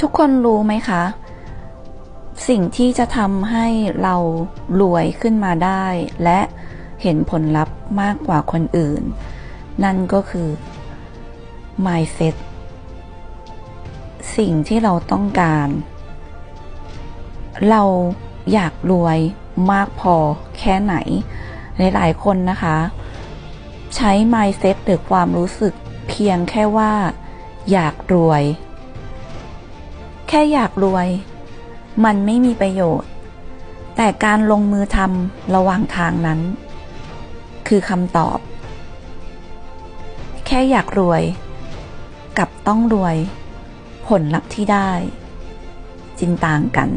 ทุกคนรู้ไหมคะ สิ่งที่จะทำให้เรารวยขึ้นมาได้ และเห็นผลลัพธ์มากกว่าคนอื่น นั่นก็คือ mindset สิ่งที่เราต้องการ เราอยากรวยมากพอแค่ไหน หลายๆคนนะคะ ใช้ mindset หรือความรู้สึกเพียงแค่ว่า อยากรวย แค่อยากรวย มันไม่มีประโยชน์ แต่การลงมือทำระหว่างทางนั้น คือคำตอบ แค่อยากรวย กับต้องรวย ผลลัพธ์ที่ได้ จินต่างกัน